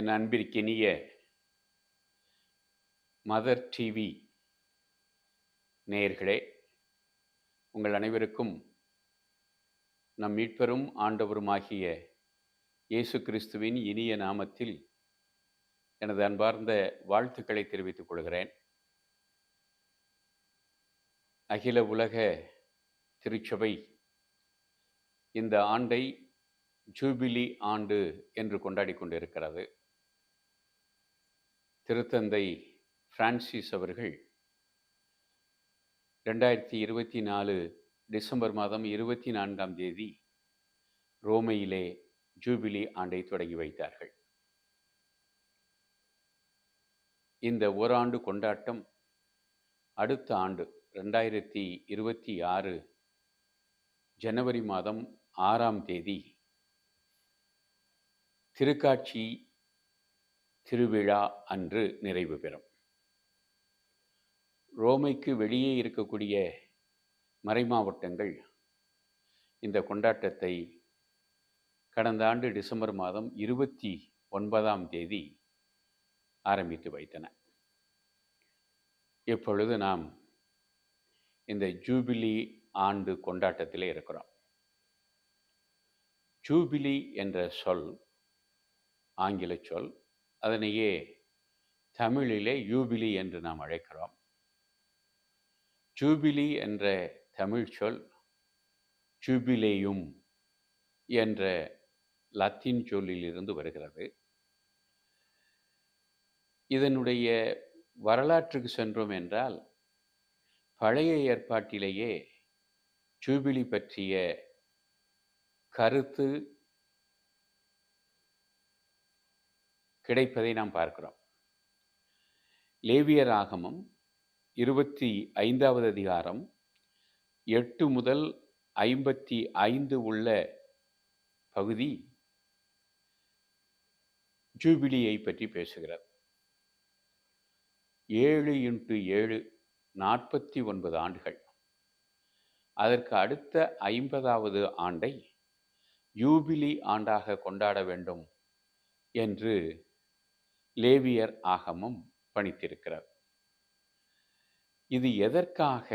என் அன்பிற்கினிய mother TV நேயர்களே உங்கள் அனைவருக்கும் நம் மீட்பெரும் ஆண்டவருமாகிய இயேசு கிறிஸ்துவின் இனிய நாமத்தில் எனது அன்பார்ந்த வாழ்த்துக்களை தெரிவித்துக் கொள்கிறேன். அகில உலக திருச்சபை இந்த ஆண்டை ஜூபிலி ஆண்டு என்று கொண்டாடி கொண்டிருக்கிறது. திருத்தந்தை பிரான்சிஸ் அவர்கள் ரெண்டாயிரத்தி இருபத்தி நாலு டிசம்பர் மாதம் இருபத்தி நான்காம் தேதி ரோமையிலே ஜூபிலி ஆண்டை தொடங்கி வைத்தார்கள். இந்த ஓராண்டு கொண்டாட்டம் அடுத்த ஆண்டு ரெண்டாயிரத்தி இருபத்தி ஆறு ஜனவரி மாதம் ஆறாம் தேதி திருக்காட்சி திருவிழா அன்று நிறைவு பெறும். ரோமைக்கு வெளியே இருக்கக்கூடிய மறைமாவட்டங்கள் இந்த கொண்டாட்டத்தை கடந்த ஆண்டு டிசம்பர் மாதம் இருபத்தி ஒன்பதாம் தேதி ஆரம்பித்து வைத்தன. இப்பொழுது நாம் இந்த ஜூபிலி ஆண்டு கொண்டாட்டத்தில் இருக்கிறோம். ஜூபிலி என்ற சொல் ஆங்கில சொல் அதனையே தமிழிலே யூபிலி என்று நாம் அழைக்கிறோம். ஜூபிலி என்ற தமிழ் சொல் ஜூபிலேயும் என்ற லத்தீன் சொல்லிலிருந்து வருகிறது. இதனுடைய வரலாற்றுக்கு சென்றோம் என்றால் பழைய ஏற்பாட்டிலேயே ஜூபிலி பற்றிய கருத்து கிடைப்பதை நாம் பார்க்கிறோம். லேவியர் ஆகமம் இருபத்தி ஐந்தாவது அதிகாரம் எட்டு முதல் ஐம்பத்தி ஐந்து உள்ள பகுதி ஜூபிலியை பற்றி பேசுகிறார். ஏழு இன்ட்டு ஏழு நாற்பத்தி ஒன்பது ஆண்டுகள். அதற்கு அடுத்த ஐம்பதாவது ஆண்டை யூபிலி ஆண்டாக கொண்டாட வேண்டும் என்று லேவியர் ஆகமம் பணித்திருக்கிறார். இது எதற்காக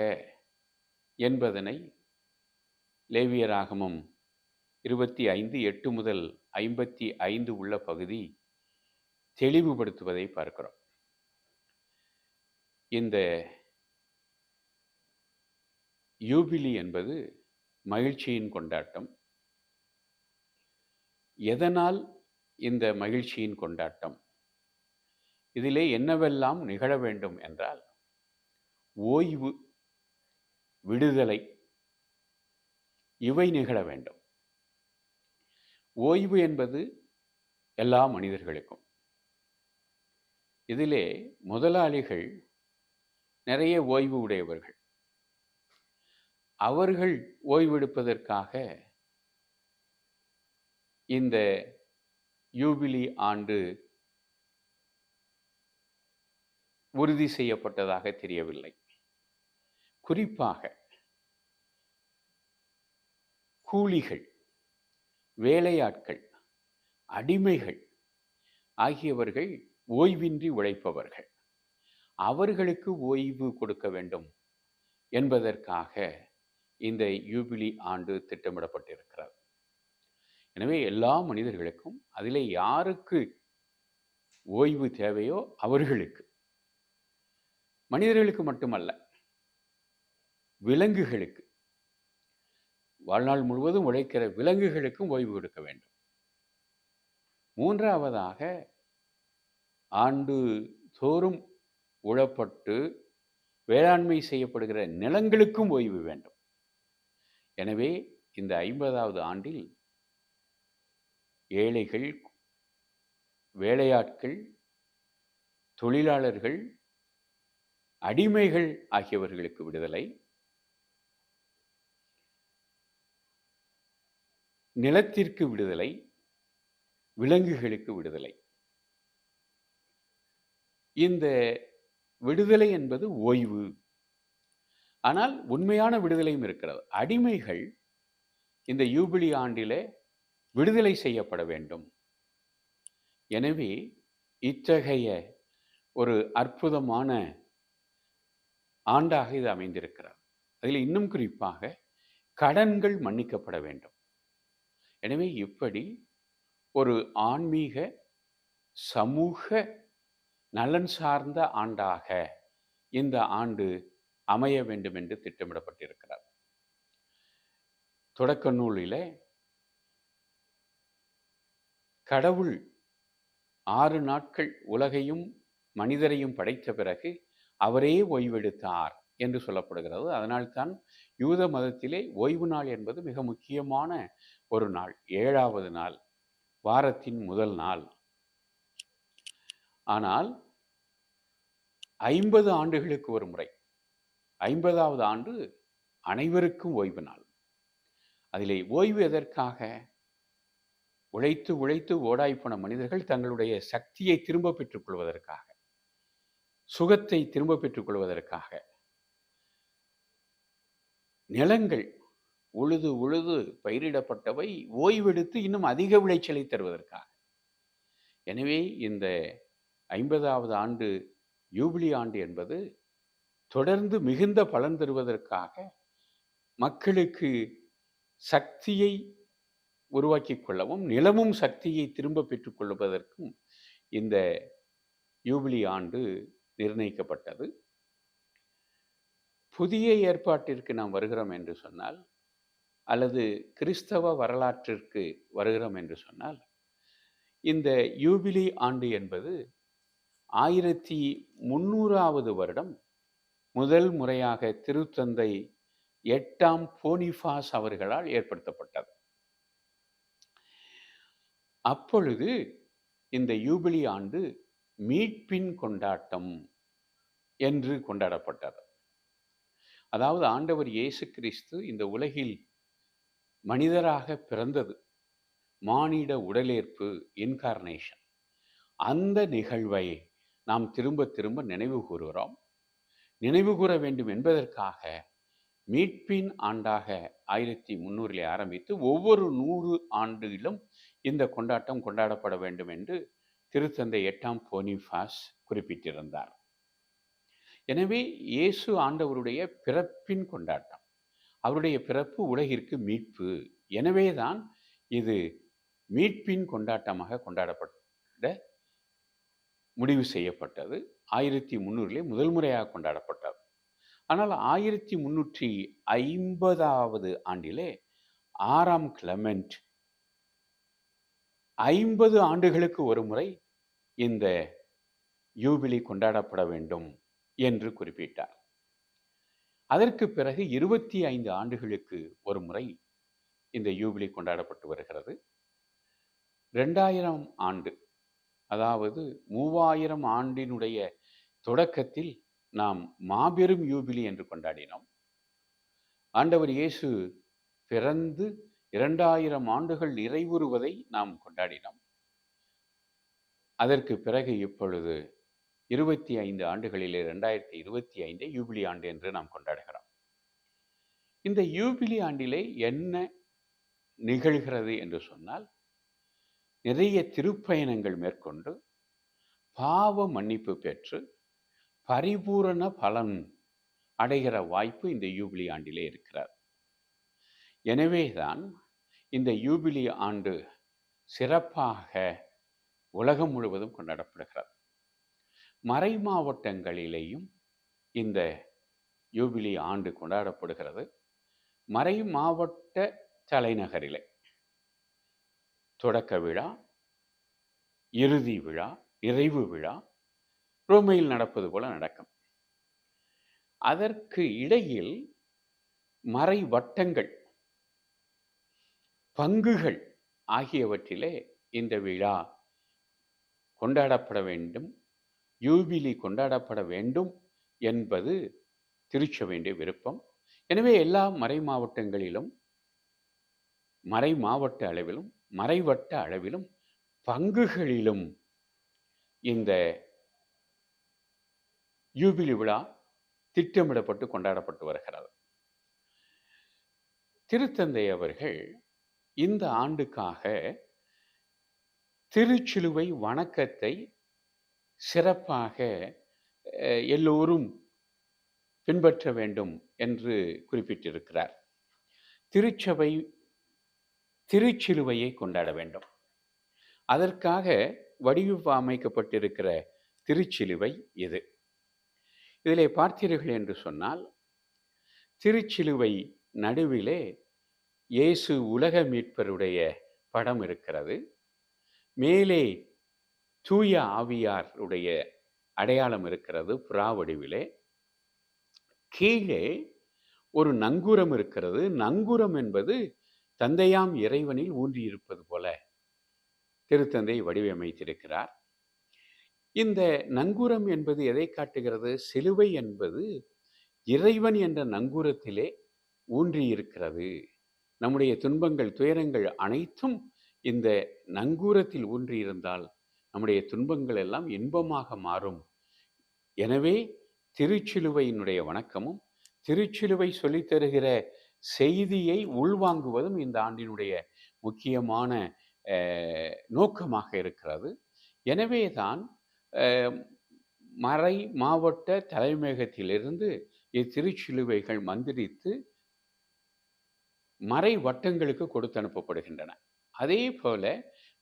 என்பதனை லேவியர் ஆகமம் இருபத்தி ஐந்து எட்டு முதல் ஐம்பத்தி ஐந்து உள்ள பகுதி தெளிவுபடுத்துவதை பார்க்கிறோம். இந்த யூபிலி என்பது மகிழ்ச்சியின் கொண்டாட்டம். எதனால் இந்த மகிழ்ச்சியின் கொண்டாட்டம்? இதிலே என்னவெல்லாம் நிகழ வேண்டும் என்றால் ஓய்வு விடுதலை இவை நிகழ வேண்டும். ஓய்வு என்பது எல்லா மனிதர்களுக்கும். இதிலே முதலாளிகள் நிறைய ஓய்வு உடையவர்கள். அவர்கள் ஓய்வெடுப்பதற்காக இந்த யூபிலி ஆண்டு உறுதி செய்யப்பட்டதாக தெரியவில்லை. குறிப்பாக கூலிகள் வேலையாட்கள் அடிமைகள் ஆகியவர்கள் ஓய்வின்றி உழைப்பவர்கள். அவர்களுக்கு ஓய்வு கொடுக்க வேண்டும் என்பதற்காக இந்த யூபிலி ஆண்டு திட்டமிடப்பட்டிருக்கிறது. எனவே எல்லா மனிதர்களுக்கும் அதிலே யாருக்கு ஓய்வு தேவையோ அவர்களுக்கு மனிதர்களுக்கு மட்டுமல்ல விலங்குகளுக்கு. வாழ்நாள் முழுவதும் உழைக்கிற விலங்குகளுக்கும் ஓய்வு கொடுக்க வேண்டும். மூன்றாவதாக ஆண்டு தோறும் உழப்பட்டு வேளாண்மை செய்யப்படுகிற நிலங்களுக்கும் ஓய்வு வேண்டும். எனவே இந்த ஐம்பதாவது ஆண்டில் ஏழைகள் வேலையாட்கள் தொழிலாளர்கள் அடிமைகள் ஆகியவர்களுக்கு விடுதலை. நிலத்திற்கு விடுதலை. விலங்குகளுக்கு விடுதலை. இந்த விடுதலை என்பது ஓய்வு. ஆனால் உண்மையான விடுதலையும் இருக்கிறது. அடிமைகள் இந்த யூபிலி ஆண்டிலே விடுதலை செய்யப்பட வேண்டும். எனவே இத்தகைய ஒரு அற்புதமான ஆண்டாக இது அமைந்திருக்கிறது. அதில் இன்னும் குறிப்பாக கடன்கள் மன்னிக்கப்பட வேண்டும். எனவே இப்படி ஒரு ஆன்மீக சமூக நலன் சார்ந்த ஆண்டாக இந்த ஆண்டு அமைய வேண்டும் என்று திட்டமிடப்பட்டிருக்கிறார். தொடக்க நூலிலே கடவுள் ஆறு நாட்கள் உலகையும் மனிதரையும் படைத்த பிறகு அவரே ஓய்வெடுத்தார் என்று சொல்லப்படுகிறது. அதனால்தான் யூத மதத்திலே ஓய்வு நாள் என்பது மிக முக்கியமான ஒரு நாள். ஏழாவது நாள் வாரத்தின் முதல் நாள். ஆனால் ஐம்பது ஆண்டுகளுக்கு ஒரு முறை ஐம்பதாவது ஆண்டு அனைவருக்கும் ஓய்வு நாள். அதிலே ஓய்வு எதற்காக? உழைத்து உழைத்து ஓடாய்ப்போன மனிதர்கள் தங்களுடைய சக்தியை திரும்ப பெற்றுக் கொள்வதற்காக. சுகத்தை திரும்ப பெற்றுக் கொள்வதற்காக. நிலங்கள் உழுது உழுது பயிரிடப்பட்டவை ஓய்வெடுத்து இன்னும் அதிக விளைச்சலை தருவதற்காக. எனவே இந்த ஐம்பதாவது ஆண்டு யூபிலி ஆண்டு என்பது தொடர்ந்து மிகுந்த பலன் தருவதற்காக மக்களுக்கு சக்தியை உருவாக்கி கொள்ளவும் நிலமும் சக்தியை திரும்ப பெற்றுக்கொள்வதற்கும் இந்த யூபிலி ஆண்டு நிர்ணயிக்கப்பட்டது. புதிய ஏற்பாட்டிற்கு நாம் வருகிறோம் என்று சொன்னால் அல்லது கிறிஸ்தவ வரலாற்றிற்கு வருகிறோம் என்று சொன்னால் இந்த யூபிலி ஆண்டு என்பது ஆயிரத்தி முன்னூறாவது வருடம் முதல் முறையாக திருத்தந்தை எட்டாம் போனிஃபாஸ் அவர்களால் ஏற்படுத்தப்பட்டது. அப்பொழுது இந்த யூபிலி ஆண்டு மீட்பின் கொண்டாட்டம் என்று கொண்டாடப்பட்டது. அதாவது ஆண்டவர் இயேசு கிறிஸ்து இந்த உலகில் மனிதராக பிறந்தது. மானிட உடலேற்பு இன்கார்னேஷன் அந்த நிகழ்வை நாம் திரும்ப திரும்ப நினைவு கூறுகிறோம். நினைவு கூற வேண்டும் என்பதற்காக மீட்பின் ஆண்டாக ஆயிரத்தி முன்னூறிலே ஆரம்பித்து ஒவ்வொரு நூறு ஆண்டிலும் இந்த கொண்டாட்டம் கொண்டாடப்பட வேண்டும் என்று திருத்தந்தை எட்டாம் போனிஃபாஸ் குறிப்பிட்டிருந்தார். எனவே இயேசு ஆண்டவருடைய பிறப்பின் கொண்டாட்டம். அவருடைய பிறப்பு உலகிற்கு மீட்பு. எனவே தான் இது மீட்பின் கொண்டாட்டமாக கொண்டாடப்பட்ட முடிவு செய்யப்பட்டது. ஆயிரத்தி முன்னூறிலே முதல் முறையாக கொண்டாடப்பட்டது. ஆனால் ஆயிரத்தி முன்னூற்றி ஐம்பதாவது ஆண்டிலே ஆறாம் கிளமெண்ட் ஐம்பது ஆண்டுகளுக்கு ஒரு முறை இந்த யூபிலி கொண்டாடப்பட வேண்டும் என்று குறிப்பிட்டார். அதற்கு பிறகு இருபத்தி ஐந்து ஆண்டுகளுக்கு ஒரு முறை இந்த யூபிலி கொண்டாடப்பட்டு வருகிறது. ரெண்டாயிரம் ஆண்டு அதாவது மூவாயிரம் ஆண்டினுடைய தொடக்கத்தில் நாம் மாபெரும் யூபிலி என்று கொண்டாடினோம். ஆண்டவர் இயேசு பிறந்து இரண்டாயிரம் ஆண்டுகள் நிறைவுறுவதை நாம் கொண்டாடினோம். அதற்கு பிறகு இப்பொழுது இருபத்தி ஐந்து ஆண்டுகளிலே ரெண்டாயிரத்தி இருபத்தி ஐந்தை யூபிலி ஆண்டு என்று நாம் கொண்டாடுகிறோம். இந்த யூபிலி ஆண்டிலே என்ன நிகழ்கிறது என்று சொன்னால் நிறைய திருப்பயணங்கள் மேற்கொண்டு பாவ மன்னிப்பு பெற்று பரிபூரண பலன் அடைகிற வாய்ப்பு இந்த யூபிலி ஆண்டிலே இருக்கிறார் எனவேதான் இந்த யூபிலி ஆண்டு சிறப்பாக உலகம் முழுவதும் கொண்டாடப்படுகிறது. மறை மாவட்டங்களிலேயும் இந்த யூபிலி ஆண்டு கொண்டாடப்படுகிறது. மறை மாவட்ட தலைநகரிலே தொடக்க விழா இறுதி விழா நிறைவு விழா ரோமையில் நடப்பது போல நடக்கும். அதற்கு இடையில் மறை வட்டங்கள் பங்குகள் ஆகியவற்றிலே இந்த விழா கொண்டாடப்பட வேண்டும். யூபிலி கொண்டாடப்பட வேண்டும் என்பது திருச்ச வேண்டிய விருப்பம். எனவே எல்லா மறை மாவட்டங்களிலும் மறை மாவட்ட அளவிலும் மறைவட்ட அளவிலும் பங்குகளிலும் இந்த யூபிலி விழா திட்டமிடப்பட்டு கொண்டாடப்பட்டு வருகிறது. திருத்தந்தை அவர்கள் இந்த ஆண்டுக்காக திருச்சிலுவை வணக்கத்தை சிறப்பாக எல்லோரும் பின்பற்ற வேண்டும் என்று குறிப்பிட்டிருக்கிறார். திருச்சபை திருச்சிலுவையை கொண்டாட வேண்டும். அதற்காக வடிவமைக்கப்பட்டிருக்கிற அமைக்கப்பட்டிருக்கிற திருச்சிலுவை இது. இதிலே பார்த்தீர்கள் என்று சொன்னால் திருச்சிலுவை நடுவிலே இயேசு உலக மீட்பருடைய படம் இருக்கிறது. மேலே தூய ஆவியாருடைய அடையாளம் இருக்கிறது புறா வடிவிலே கீழே ஒரு நங்கூரம் இருக்கிறது. நங்கூரம் என்பது தந்தையாம் இறைவனில் ஊன்றியிருப்பது போல திருத்தந்தை வடிவமைத்திருக்கிறார். இந்த நங்கூரம் என்பது எதை காட்டுகிறது? சிலுவை என்பது இறைவன் என்ற நங்கூரத்திலே ஊன்றியிருக்கிறது. நம்முடைய துன்பங்கள் துயரங்கள் அனைத்தும் இந்த நங்கூரத்தில் ஊன்றியிருந்தால் நம்முடைய துன்பங்கள் எல்லாம் இன்பமாக மாறும். எனவே திருச்சிலுவையினுடைய வணக்கமும் திருச்சிலுவை சொல்லித்தருகிற செய்தியை உள்வாங்குவதும் இந்த ஆண்டினுடைய முக்கியமான நோக்கமாக இருக்கிறது. எனவே தான் மறை மாவட்ட தலைமையகத்திலிருந்து இத்திருச்சிலுவைகள் மந்திரித்து மறை வட்டங்களுக்கு கொடுத்து அனுப்பப்படுகின்றன. அதே போல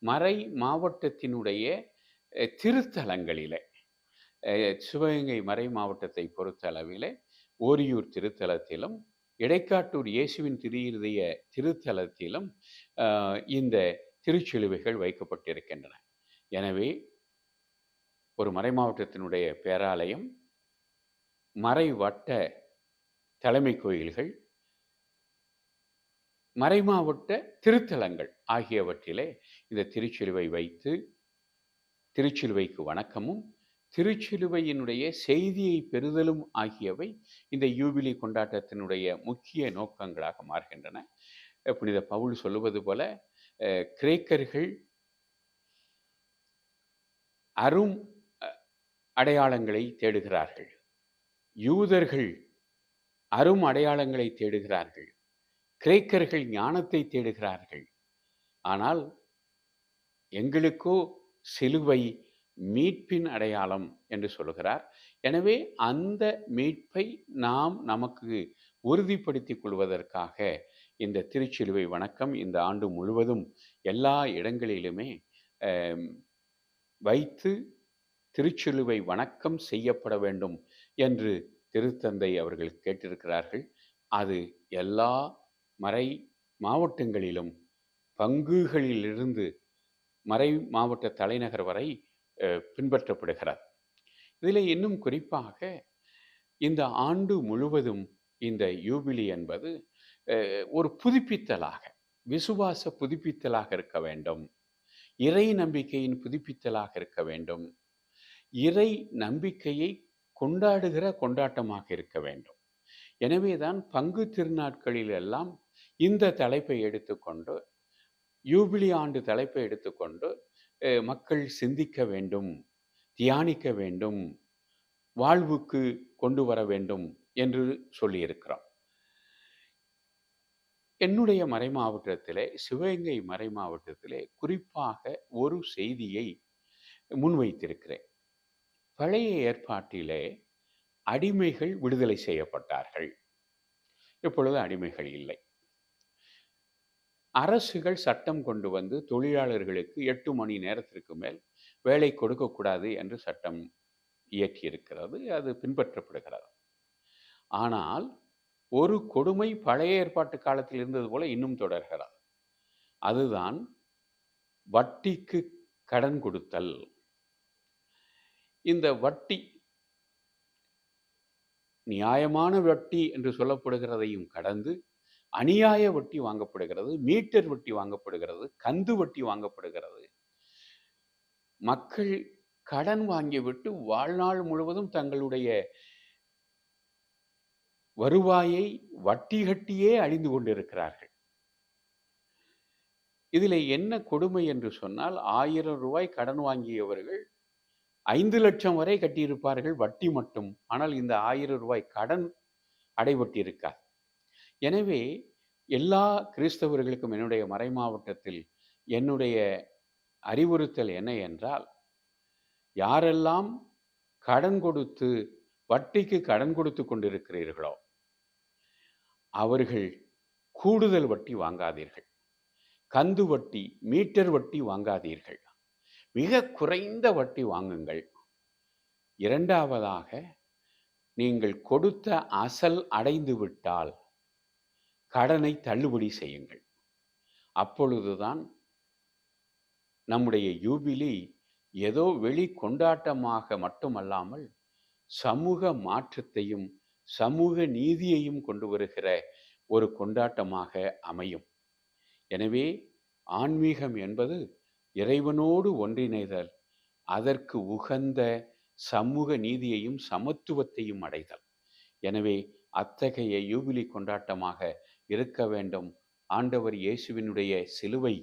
மறை மாவட்டத்தினுடைய திருத்தலங்களில் சிவகங்கை மறை மாவட்டத்தை பொறுத்த அளவிலே ஓரியூர் திருத்தலத்திலும் இடைக்காட்டூர் இயேசுவின் திருஇருதய திருத்தலத்திலும் இந்த திருச்சிலுவைகள் வைக்கப்பட்டிருக்கின்றன. எனவே ஒரு மறை மாவட்டத்தினுடைய பேராலயம் மறைவட்ட தலைமை கோயில்கள் மறைமாவட்ட திருத்தலங்கள் ஆகியவற்றிலே இந்த திருச்சிலுவை வைத்து திருச்சிலுவைக்கு வணக்கமும் திருச்சிலுவையினுடைய செய்தியை பெறுதலும் ஆகியவை இந்த யூபிலி கொண்டாட்டத்தினுடைய முக்கிய நோக்கங்களாக மாறுகின்றன. புனித பவுல் சொல்லுவது போல கிரேக்கர்கள் அரும் அடையாளங்களை தேடுகிறார்கள். யூதர்கள் அரும் அடையாளங்களை தேடுகிறார்கள். கிரேக்கர்கள் ஞானத்தை தேடுகிறார்கள். ஆனால் எங்களுக்கோ சிலுவை மீட்பின் அடையாளம் என்று சொல்கிறார் எனவே அந்த மீட்பை நாம் நமக்கு உறுதிப்படுத்திக் கொள்வதற்காக இந்த திருச்சிலுவை வணக்கம் இந்த ஆண்டு முழுவதும் எல்லா இடங்களிலுமே வைத்து திருச்சிலுவை வணக்கம் செய்யப்பட வேண்டும் என்று திருத்தந்தை அவர்கள் கேட்டிருக்கிறார்கள். அது எல்லா மறை மாவட்டங்களிலும் பங்குகளிலிருந்து மறை மாவட்ட தலைநகர் வரை பின்பற்றப்படுகிறார். இதில் இன்னும் குறிப்பாக இந்த ஆண்டு முழுவதும் இந்த யூபிலி என்பது ஒரு புதுப்பித்தலாக விசுவாச புதுப்பித்தலாக இருக்க வேண்டும். இறை நம்பிக்கையின் புதுப்பித்தலாக இருக்க வேண்டும். இறை நம்பிக்கையை கொண்டாடுகிற கொண்டாட்டமாக இருக்க வேண்டும். எனவேதான் பங்கு திருநாட்களில் எல்லாம் இந்த தலைப்பை எடுத்துக்கொண்டு யூபிலி ஆண்டு தலைப்பை எடுத்துக்கொண்டு மக்கள் சிந்திக்க வேண்டும் தியானிக்க வேண்டும் வாழ்வுக்கு கொண்டு வர வேண்டும் என்று சொல்லியிருக்கிறோம். என்னுடைய மறை மாவட்டத்திலே சிவகங்கை மறை மாவட்டத்திலே குறிப்பாக ஒரு செய்தியை முன்வைத்திருக்கிறேன். பழைய ஏற்பாட்டிலே அடிமைகள் விடுதலை செய்யப்பட்டார்கள். இப்பொழுது அடிமைகள் இல்லை. அரசுகள் சட்டம் கொண்டு வந்து தொழிலாளர்களுக்கு எட்டு மணி நேரத்திற்கு மேல் வேலை கொடுக்கக்கூடாது என்று சட்டம் இயற்றியிருக்கிறது அது பின்பற்றப்படுகிறது. ஆனால் ஒரு கொடுமை பழைய ஏற்பாட்டு காலத்தில் இருந்தது போல இன்னும் தொடர்கிறது. அதுதான் வட்டிக்கு கடன் கொடுத்தல். இந்த வட்டி நியாயமான வட்டி என்று சொல்லப்படுகிறதையும் கடந்து அநியாய வட்டி வாங்கப்படுகிறது மீட்டர் வட்டி வாங்கப்படுகிறது கந்து வட்டி வாங்கப்படுகிறது. மக்கள் கடன் வாங்கிவிட்டு வாழ்நாள் முழுவதும் தங்களுடைய வருவாயை வட்டி கட்டியே அழிந்து கொண்டிருக்கிறார்கள். இதில் என்ன கொடுமை என்று சொன்னால் ஆயிரம் ரூபாய் கடன் வாங்கியவர்கள் ஐந்து லட்சம் வரை கட்டியிருப்பார்கள் வட்டி மட்டும். ஆனால் இந்த ஆயிரம் ரூபாய் கடன் அடைபட்டிருக்காது. எனவே எல்லா கிறிஸ்தவர்களுக்கும் என்னுடைய மறை மாவட்டத்தில் என்னுடைய அறிவுறுத்தல் என்ன என்றால் யாரெல்லாம் கடன் கொடுத்து வட்டிக்கு கடன் கொடுத்து கொண்டிருக்கிறீர்களோ அவர்கள் கூடுதல் வட்டி வாங்காதீர்கள். கந்து வட்டி மீட்டர் வட்டி வாங்காதீர்கள். மிக குறைந்த வட்டி வாங்குங்கள். இரண்டாவதாக நீங்கள் கொடுத்த அசல் அடைந்து விட்டால் கடனை தள்ளுபடி செய்யுங்கள். அப்பொழுதுதான் நம்முடைய யூபிலி ஏதோ வெளி கொண்டாட்டமாக மட்டுமல்லாமல் சமூக மாற்றத்தையும் சமூக நீதியையும் கொண்டு வருகிற ஒரு கொண்டாட்டமாக அமையும். எனவே ஆன்மீகம் என்பது இறைவனோடு ஒன்றிணைதல் அதற்கு உகந்த சமூக நீதியையும் சமத்துவத்தையும் அடைதல். எனவே அத்தகைய யூபிலி கொண்டாட்டமாக இருக்க வேண்டும். ஆண்டவர் இயேசுவினுடைய சிலுவை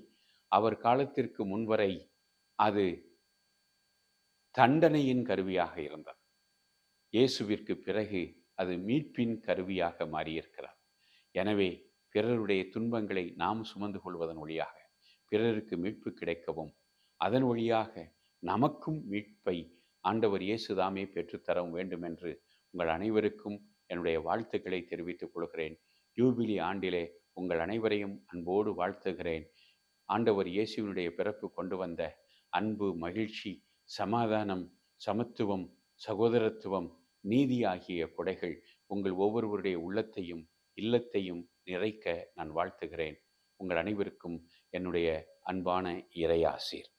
அவர் காலத்திற்கு முன்வரை அது தண்டனையின் கருவியாக இருந்தது. இயேசுவிற்கு பிறகு அது மீட்பின் கருவியாக மாறியிருக்கிறார். எனவே பிறருடைய துன்பங்களை நாம் சுமந்து கொள்வதன் வழியாக பிறருக்கு மீட்பு கிடைக்கவும் அதன் வழியாக நமக்கும் மீட்பை ஆண்டவர் இயேசுதாமே பெற்றுத்தர வேண்டும் என்று உங்கள் அனைவருக்கும் என்னுடைய வாழ்த்துக்களை தெரிவித்துக் கொள்கிறேன். யூபிலி ஆண்டிலே உங்கள் அனைவரையும் அன்போடு வாழ்த்துகிறேன். ஆண்டவர் இயேசுவினுடைய பிறப்பு கொண்டு வந்த அன்பு மகிழ்ச்சி சமாதானம் சமத்துவம் சகோதரத்துவம் நீதி ஆகிய கொடைகள் உங்கள் ஒவ்வொருவருடைய உள்ளத்தையும் இல்லத்தையும் நிறைக்க நான் வாழ்த்துகிறேன். உங்கள் அனைவருக்கும் என்னுடைய அன்பான இறையாசீர்.